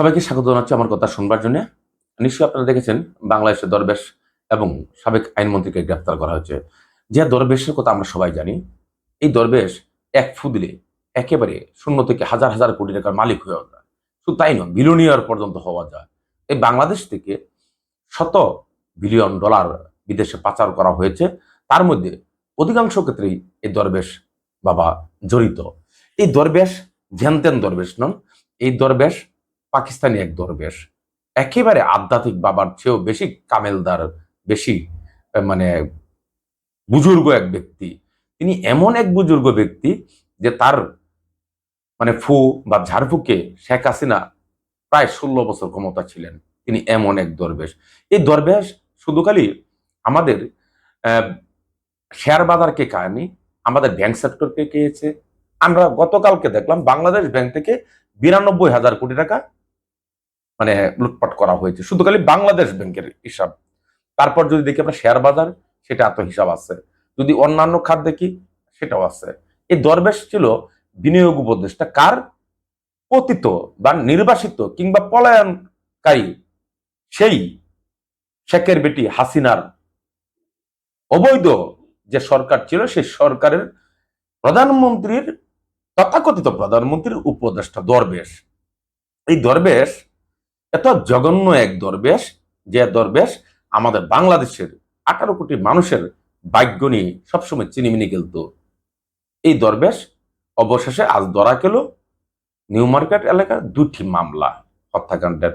সবাইকে স্বাগত জানাচ্ছি আমার কথা শুনবার জন্য। নিশ্চয়ই আপনারা দেখেছেন, বাংলাদেশের দরবেশ এবং সাবেক আইনমন্ত্রীকে গ্রেফতার করা হয়েছে। যে দরবেশের কথা আমরা সবাই জানি, এই দরবেশ এক ফু দিলে একেবারে শূন্য থেকে হাজার হাজার কোটি টাকার মালিক হয়ে যায় শুধু তাই নয় বিলিয়নিয়ার পর্যন্ত হওয়া যায়। এই বাংলাদেশ থেকে শত বিলিয়ন ডলার বিদেশে পাচার করা হয়েছে। তার মধ্যে অধিকাংশ ক্ষেত্রেই এই দরবেশ বাবা জড়িত। এই দরবেশ ধ্যানতেন দরবেশ নন। এই দরবেশ পাকিস্তানি এক দরবেশ। একেবারে আধ্যাত্মিক বাবার চেয়েও বেশি কামেলদার, বেশি মানে বুজুর্গ এক ব্যক্তি। তিনি এমন এক বুজুর্গ ব্যক্তি যে তার মানে ফু বা ঝাড়ফুকে শেখ হাসিনা প্রায় ষোলো বছর ক্ষমতা ছিলেন। তিনি এমন এক দরবেশ। এই দরবেশ শুধু খালি আমাদের শেয়ার বাজারকে খায়নি, আমাদের ব্যাংক সেক্টরকে খেয়েছে। আমরা গতকালকে দেখলাম বাংলাদেশ ব্যাংক থেকে বিরানব্বই হাজার কোটি টাকা মানে লুটপাট করা হয়েছে। শুধু খালি বাংলাদেশ ব্যাংকের হিসাব। তারপর যদি দেখি আমরা শেয়ার বাজার, সেটা এত হিসাব আছে। যদি অন্যান্য খাত দেখি, সেটাও আছে। এই দরবেশ ছিল বিনিয়োগ উপদেষ্টা। কার? পতিত বা নির্বাসিত কিংবা পলায়নকারী। সেই শেখের বেটি হাসিনার অবৈধ যে সরকার ছিল, সেই সরকারের প্রধানমন্ত্রীর, তথাকথিত প্রধানমন্ত্রীর উপদেষ্টা দরবেশ। এই দরবেশ এত জঘন্য এক দরবেশ, যে দরবেশ আমাদের বাংলাদেশের আঠারো কোটি মানুষের ভাগ্য নিয়ে সবসময় চিনিমিনি খেলত। এই দরবেশ অবশেষে আজ ধরা গেল নিউ মার্কেট এলাকার দুটি মামলা হত্যাকাণ্ডের।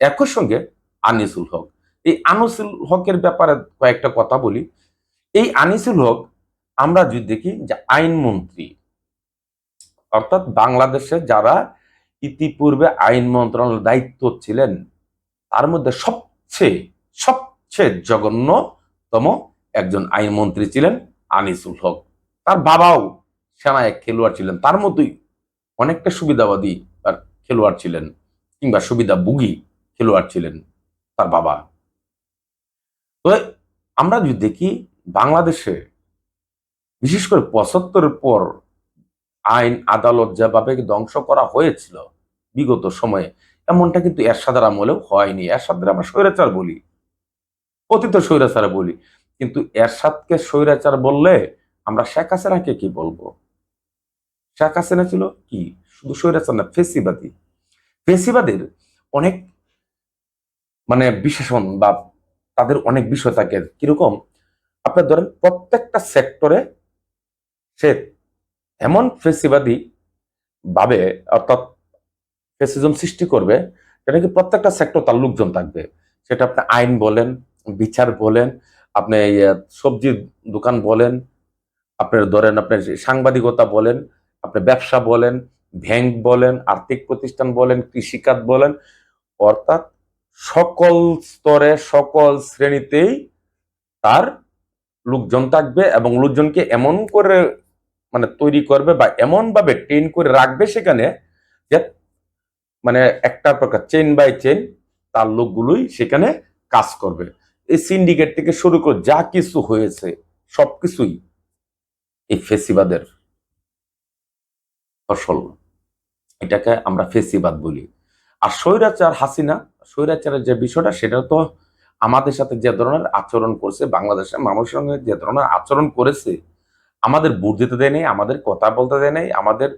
একই সঙ্গে আনিসুল হক। এই আনিসুল হকের ব্যাপারে কয়েকটা কথা বলি। এই আনিসুল হক, আমরা যদি দেখি যে আইনমন্ত্রী, অর্থাৎ বাংলাদেশে যারা ইতিপূর্বে আইন মন্ত্রণালয়ের দায়িত্ব ছিলেন। তার মধ্যে সবচেয়ে সবচেয়ে জঘন্যতম একজন আইনমন্ত্রী ছিলেন আনিসুল হক। তার বাবাও সেনায় এক খেলোয়াড় ছিলেন। তার মতোই অনেকটা সুবিধাবাদী তার খেলোয়াড় ছিলেন কিংবা সুবিধা সুবিধাভোগী খেলোয়াড় ছিলেন তার বাবা। তো আমরা যদি দেখি বাংলাদেশে, বিশেষ করে পঁচাত্তরের পর আইন, আদালত যেভাবে ধ্বংস করা হয়েছিল বিগত সময়ে, এমনটা কিন্তু এরশাদের আমলেও হয়নি। এরশাদের আমরা স্বৈরাচার বলি। অতীত স্বৈরাচার বলি। কিন্তু এরশাদকে স্বৈরাচার বললে আমরা শেখ হাসিনাকে কি বলব? শেখ হাসিনা ছিল কি? শুধু স্বৈরাচার না, ফেসিবাদী। ফেসিবাদের অনেক মানে বিশেষণ বা তাদের অনেক বিষয় থাকে। কীরকম? আপনার ধরেন প্রত্যেকটা সেক্টরে সে এমন ফেসিবাদী ভাবে, অর্থাৎ ফেসিজম সৃষ্টি করবে, যেটা কি প্রত্যেকটা সেক্টর তার লোকজন থাকবে। সেটা আপনি আইন বলেন, বিচার বলেন, আপনি সবজির দোকান বলেন, আপনার ধরেন আপনার সাংবাদিকতা বলেন, আপনি ব্যবসা বলেন, ব্যাংক বলেন, আর্থিক প্রতিষ্ঠান বলেন, কৃষিকাজ বলেন, অর্থাৎ সকল স্তরে, সকল শ্রেণীতেই তার লোকজন থাকবে এবং লোকজনকে এমন করে মানে তৈরি করবে বা এমন ভাবে ট্রেন করে রাখবে সেখানে যে মানে একটা প্রকার চেন বাই চেন তার লোকগুলোই সেখানে কাজ করবে। এই সিন্ডিকেট থেকে শুরু করে যা কিছু হয়েছে, সবকিছুই এই ফেসিবাদের ফসল। এটাকে আমরা ফেসিবাদ বলি। আর স্বৈরাচার হাসিনা, স্বৈরাচারের যে বিষয়টা সেটা তো আমাদের সাথে যে ধরনের আচরণ করছে, বাংলাদেশের মানুষের সঙ্গে যে ধরনের আচরণ করেছে আমাদের ভোট দিতে দেয় নাই, আমাদের কথা বলতে দেয় নাই, আমাদের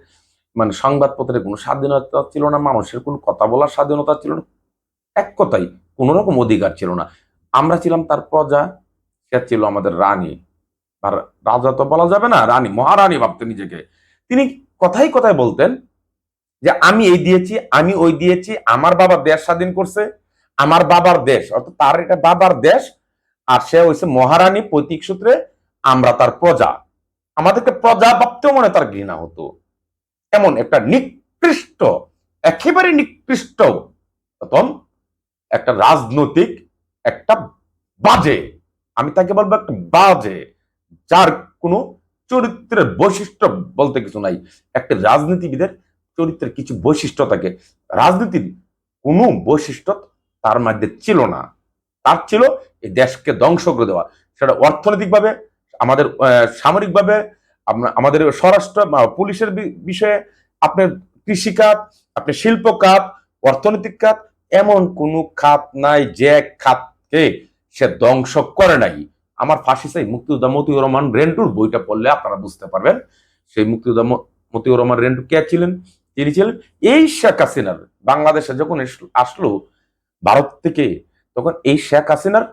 মানে সংবাদপত্রের কোনো স্বাধীনতা ছিল না, মানুষের কোনো কথা বলার স্বাধীনতা ছিল না। এক কথাই, কোনো রকম অধিকার ছিল না। আমরা ছিলাম তার প্রজা, সে ছিল আমাদের রানী। আর রাজা তো বলা যাবে না, রানী, মহারানী ভাবতেন নিজেকে। তিনি কথাই কথাই বলতেন যে, আমি এই দিয়েছি, আমি ওই দিয়েছি, আমার বাবা দেশ স্বাধীন করছে, আমার বাবার দেশ। অর্থাৎ তার এটা বাবার দেশ, আর সে হয়েছে মহারানী পৈতৃক সূত্রে আমরা তার প্রজা। আমাদেরকে প্রজা ভাবতেও মনে তার ঘৃণা হতো। এমন একটা নিকৃষ্ট, একেবারে নিকৃষ্ট, প্রথম একটা রাজনৈতিক একটা বাজে, আমি তাকে বলব একটা বাজে, যার কোনো চরিত্রের বৈশিষ্ট্য বলতে কিছু নাই। একটা রাজনীতিবিদের চরিত্রের কিছু বৈশিষ্ট্য থাকে। রাজনীতির কোনো বৈশিষ্ট্য তার মধ্যে ছিল না। তার ছিল এই দেশকে ধ্বংস করে দেওয়া। সেটা অর্থনৈতিকভাবে আমাদের সামরিকভাবে আমাদের স্বরাষ্ট্র পুলিশের বিষয়ে আপনার কৃষিখাত, আপনার শিল্প খাত অর্থনৈতিক খাত এমন কোন খাত নাই যে খাতকে সে ধ্বংস করে নাই। আমার ফাঁসি চাই মুক্তিযোদ্ধা মতিউর রহমান রেন্টুর বইটা পড়লে আপনারা বুঝতে পারবেন সেই মুক্তিযোদ্ধা মতিউর রহমান রেন্টু কে ছিলেন? তিনি ছিলেন এই শেখ হাসিনার। বাংলাদেশে যখন আসলো, ভারত থেকে, তখন এই শেখ হাসিনার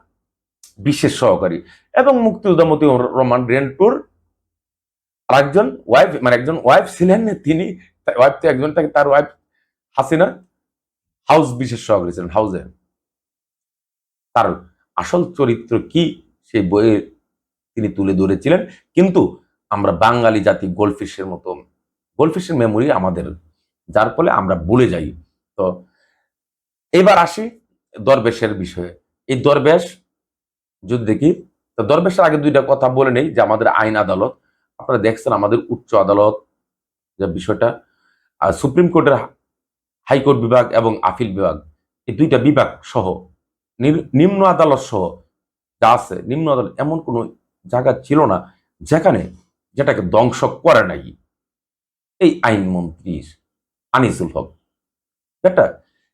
বিশেষ সহকারী। এবং মুক্তিযোদ্ধা মতিউর রহমান রেন্টুর আরেকজন ওয়াইফ মানে একজন ওয়াইফ ছিলেন তিনি ওয়াইফ তো একজন থাকে তার ওয়াইফ হাসিনা হাউস বিশেষ সহকারী ছিলেন হাউসে তার আসল চরিত্র কি, সেই বইয়ে তিনি তুলে ধরেছিলেন। কিন্তু আমরা বাঙালি জাতি গোল্ডফিশের মতো গোল্ডফিশের মেমোরি আমাদের, যার ফলে আমরা ভুলে যাই। তো এবার আসি দরবেশের বিষয়ে। এই দরবেশ যদি দেখি, তো দরবেশের আগে দুইটা কথা বলে নেই যে আমাদের আইন আদালত, আপনারা দেখছেন আমাদের উচ্চ আদালত যে বিষয়টা, আর সুপ্রিম কোর্টের হাইকোর্ট বিভাগ এবং আপিল বিভাগ, এই দুইটা বিভাগ সহ নিম্ন আদালত সহ যা আছে, নিম্ন আদালত এমন কোনো জায়গা ছিল না যেখানে যেটাকে ধ্বংস করে নাই। এই আইনমন্ত্রী আনিসুল হক। একটা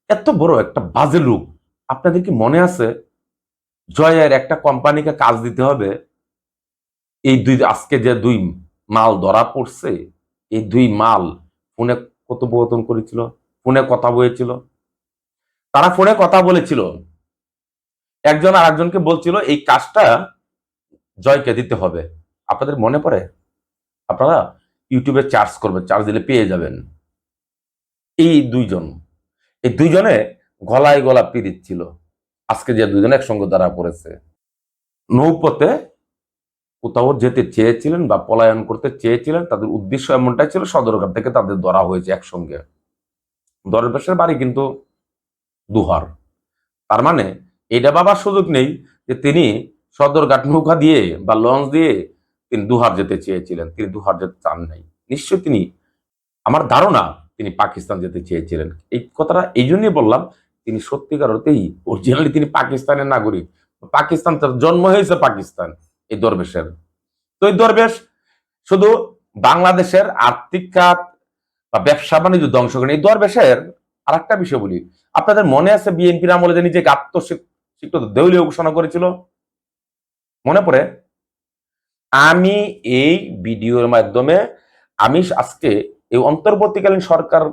এত বড় একটা বাজে লোক আপনাদের কি মনে আছে? জয়ের একটা কোম্পানিকে কাজ দিতে হবে। এই দুই, আজকে যে দুই মাল ধরা পড়ছে, এই দুই মাল ফোনে কথোপকথন করেছিল, ফোনে কথা বলেছিল। তারা ফোনে কথা বলেছিল। একজন আর একজনকে বলছিল, এই কাজটা জয়কে দিতে হবে। আপনাদের মনে পড়ে? আপনারা ইউটিউবে চার্জ করবেন, চার্জ দিলে পেয়ে যাবেন। এই দুইজন, এই দুইজনে গলায় গলা পিরিত ছিল। আজকে যে দুজন একসঙ্গে দ্বারা পড়েছে নৌপথে কোথাও যেতে চেয়েছিলেন বা পলায়ন করতে চেয়েছিলেন, তাদের উদ্দেশ্য এমনটাই ছিল সদরঘাট থেকে তাদের ধরা হয়েছে একসঙ্গে। দরবেশের বাড়ি কিন্তু দুহার। তার মানে এটা বাবার সুযোগ নেই যে তিনি সদরঘাট নৌকা দিয়ে বা লঞ্চ দিয়ে তিনি দুহার যেতে চেয়েছিলেন, তিনি দুহার যেতে চান নাই। নিশ্চয় তিনি, আমার ধারণা তিনি পাকিস্তান যেতে চেয়েছিলেন। এই কথাটা এই জন্যই বললাম তিনি সত্যিকার অর্থেই অরিজিনালি তিনি পাকিস্তানের নাগরিক। পাকিস্তান তার জন্ম হয়েছে পাকিস্তান, এই দরবেশের। তো এই দরবেশ শুধু বাংলাদেশের আর্থিক খাত বা ব্যবসা বাণিজ্য ধ্বংস করেন এই দরবেশের আর একটা বিষয় বলি। আপনাদের মনে আছে বিএনপির আমলে যে নিজেকে আত্মস্বীকৃত দেউলীয় ঘোষণা করেছিল? মনে পড়ে? আমি এই ভিডিওর মাধ্যমে আমি আজকে এই অন্তর্বর্তীকালীন সরকার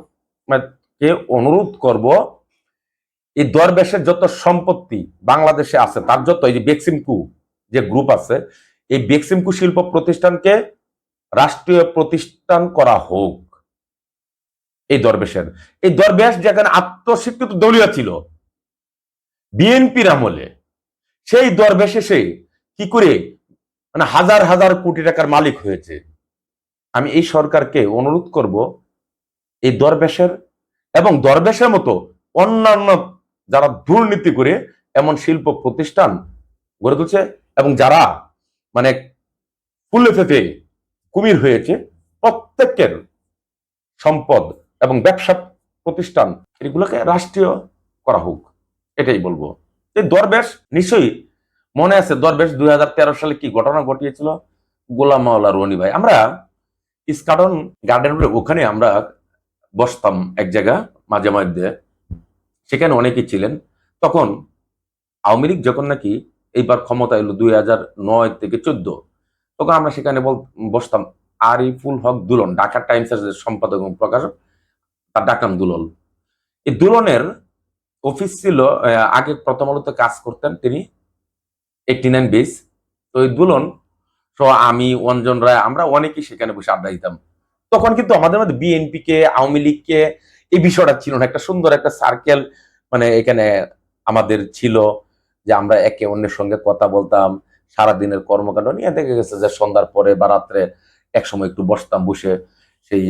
কে অনুরোধ করব এই দরবেশের যত সম্পত্তি বাংলাদেশে আছে, তার যত এই যে বেক্সিমকু যে গ্রুপ আছে, এই বেক্সিমকু শিল্প প্রতিষ্ঠানকে রাষ্ট্রীয় প্রতিষ্ঠান করা হোক, এই দরবেশের। এই দরবেশ যেখানে আত্মস্বীকৃত দলীয় ছিল, বিএনপির আমলে, সেই দরবেশ এসে কি করে মানে হাজার হাজার কোটি টাকার মালিক হয়েছে। আমি এই সরকারকে অনুরোধ করব, এই দরবেশের এবং দরবেশের মতো অন্যান্য যারা দুর্নীতি করে এমন শিল্প প্রতিষ্ঠান গড়ে তুলছে এবং যারা মানে ফুলে ফেপে কুমির হয়েছে, প্রত্যেকের সম্পদ এবং ব্যবসা প্রতিষ্ঠান এগুলোকে রাষ্ট্রীয় করা হোক, এটাই বলব। এই দরবেশ নিশ্চয়ই মনে আছে দরবেশ দু হাজার তেরো সালে কি ঘটনা ঘটিয়েছিল? গোলাম মাওলা রনি ভাই। আমরা ইস্কাটন গার্ডেন ওখানে আমরা বসতাম এক জায়গা মাঝে মাঝে সেখানে অনেকেই ছিলেন। তখন আওয়ামী লীগ যখন নাকি এইবার ক্ষমতা এলো দুই হাজার নয় থেকে চোদ্দ, তখন আমরা সেখানে বসতাম। আরিফুল হক দুলন ঢাকা টাইমসের সম্পাদক এবং প্রকাশক, তার ডাকাম দুলন। এই দুলনের অফিস ছিল আগে প্রথম আলোতে কাজ করতেন তিনি এইটি নাইন বেস। তো এই দুলন, তো আমি, অঞ্জন রায়, আমরা অনেকেই সেখানে বসে আড্ডা দিতাম। তখন কিন্তু আমাদের মধ্যে বিএনপি কে, আওয়ামী লীগকে এই বিষয়টা ছিল না। একটা সুন্দর একটা সার্কেল মানে এখানে আমাদের ছিল যে আমরা একে অন্যের সঙ্গে কথা বলতাম, সারাদিনের কর্মকাণ্ড নিয়ে দেখে গেছে যে সন্ধ্যার পরে বা রাত্রে এক সময় একটু বসতাম, বসে সেই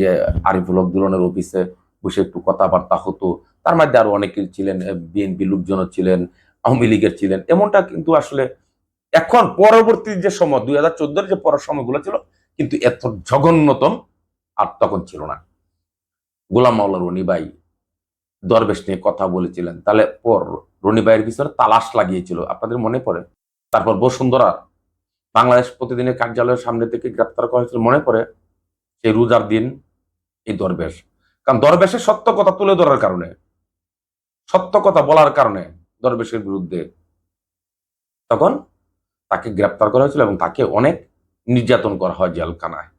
আরিফুল দুলনের অফিসে বসে একটু কথাবার্তা হতো। তার মধ্যে আরও অনেকে ছিলেন বিএনপি লোকজনও ছিলেন, আওয়ামী লীগের ছিলেন। এমনটা কিন্তু আসলে এখন পরবর্তী যে সময়, দুই হাজার চোদ্দের যে পরের সময়গুলো ছিল, কিন্তু এত জঘন্যতম আর তখন ছিল না। গোলাম মাওলা রনি ভাই দরবেশ নিয়ে কথা বলেছিলেন। তাহলে পর রনি ভাইয়ের পিছনে তালাশ লাগিয়েছিল, আপনাদের মনে পড়ে? তারপর বসুন্ধরা বাংলাদেশ প্রতিদিনের কার্যালয়ের সামনে থেকে গ্রেপ্তার করা হয়েছিল, মনে পড়ে? সেই রোজার দিন এই দরবেশ। কারণ দরবেশের সত্য কথা তুলে ধরার কারণে, সত্য কথা বলার কারণে দরবেশের বিরুদ্ধে তখন তাকে গ্রেপ্তার করা হয়েছিল এবং তাকে অনেক নির্যাতন করা হয় জেলখানায়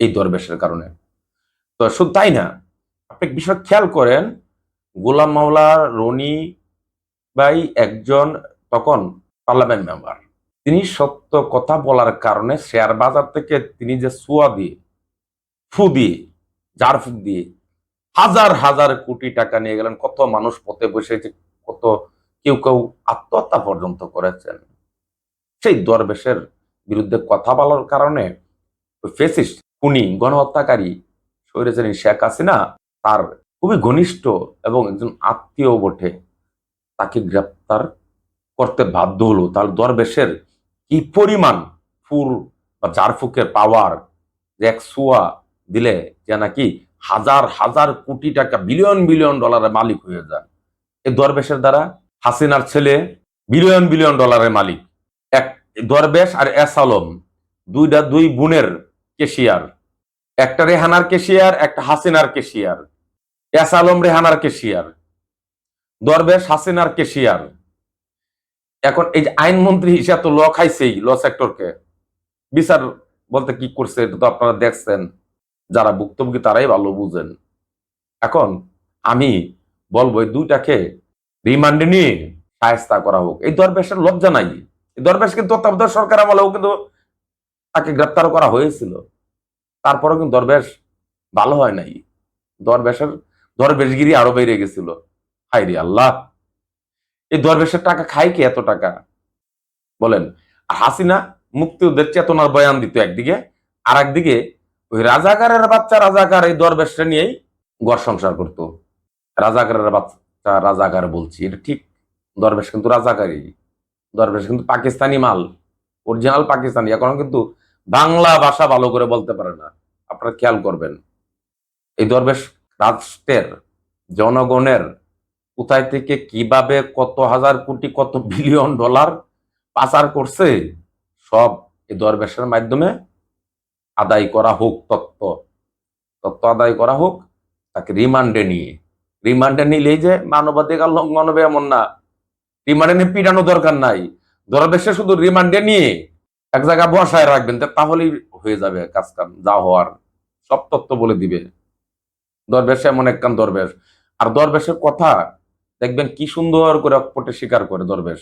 এই দরবেশের কারণে। তো শুধু তাই না? আপনি বিষয় খেয়াল করেন, গোলাম মাওলা রনি ভাই একজন তখন পার্লামেন্ট মেম্বার। তিনি সত্য কথা বলার কারণে শেয়ার বাজার থেকে তিনি যে সুয়া দিয়ে, ফু দিয়ে জার ফুক দিয়ে হাজার হাজার কোটি টাকা নিয়ে গেলেন, কত মানুষ পথে বসে যে কত কেউ কেউ আত্মহত্যা পর্যন্ত করেছেন। সেই দরবেশের বিরুদ্ধে কথা বলার কারণে ফেসিস্ট, খুনি, গণহত্যাকারী স্বৈরাচারী শেখ হাসিনা তার খুবই ঘনিষ্ঠ এবং একজন আত্মীয় বটে। তাকে গ্রেপ্তার করতে বাধ্য হলো। তার দরবেশের কি পরিমাণ ফুল বা জারফুকের পাওয়ার যে এক সুয়া দিলে যে নাকি হাজার হাজার কোটি টাকা বিলিয়ন বিলিয়ন ডলারের মালিক হয়ে যায়। এই দরবেশের দ্বারা হাসিনার ছেলে বিলিয়ন বিলিয়ন ডলারের মালিক। এক দরবেশ আর এস আলম দুইটা দুই বোনের কেশিয়ার একটা রেহানার কেশিয়ার, একটা হাসিনার কেশিয়ার। এস আলম রেহানার কেশিয়ার। দরবেশ হাসিনার কেশিয়ার। এখন এই যে আইনমন্ত্রী হিসাবে তো ল খাইছেই, ল সেক্টরকে। বিচার বলতে কি করছে এটা তো আপনারা দেখছেন। যারা ভুক্তভোগী তারাই ভালো বুঝেন। এখন আমি বলব এই দুইটাকে রিমান্ডে নিয়ে সায়স্তা করা হোক। এই দরবেশের লজ্জা নাই। দরবেশ কিন্তু তত্ত্বাবধায়ক সরকার আমলেও কিন্তু তাকে গ্রেপ্তার করা হয়েছিল। তারপরেও কিন্তু দরবেশ ভালো হয় নাই। দরবেশের দরবেশগিরি আরও বেড়ে গেছিল। হাই রে আল্লাহ! এই দরবেশের টাকা খায় কি এত টাকা? বলেন, আর হাসিনা মুক্তিযুদ্ধের চেতনার বয়ান দিত একদিকে আর একদিকে ওই রাজাকারের বাচ্চা রাজাকার এই দরবেশটা নিয়েই ঘর সংসার করতো। রাজাকারের বাচ্চা রাজাকার বলছি, এটা ঠিক। দরবেশ কিন্তু রাজাকারই। দরবেশ কিন্তু পাকিস্তানি মাল অরিজিনাল পাকিস্তানি। এখন কিন্তু বাংলা ভাষা ভালো করে বলতে পারে না। আপনারা খেয়াল করবেন। এই দরবেশ রাষ্ট্রের, জনগণের কোথায় থেকে কীভাবে কত হাজার কোটি, কত বিলিয়ন ডলার পাচার করছে, সব এই দরবেশের মাধ্যমে আদায় করা হোক তত্ত্ব। তত্ত্ব আদায় করা হোক, তাকে রিমান্ডে নিয়ে। রিমান্ডে নিলেই যে মানবাধিকার লঙ্ঘন হবে এমন না। রিমান্ডে নিয়ে পিটানো দরকার নাই। দরবেশে শুধু রিমান্ডে নিয়ে এক জায়গায় বসায় রাখবেন তাহলেই হয়ে যাবে কাজ কাম, যা হওয়ার। সব তত্ত্ব বলে দিবে। দরবেশ এমন এক কান দরবেশ। আর দরবেশের কথা, দেখবেন কি সুন্দর করে অকপটে স্বীকার করে দরবেশ।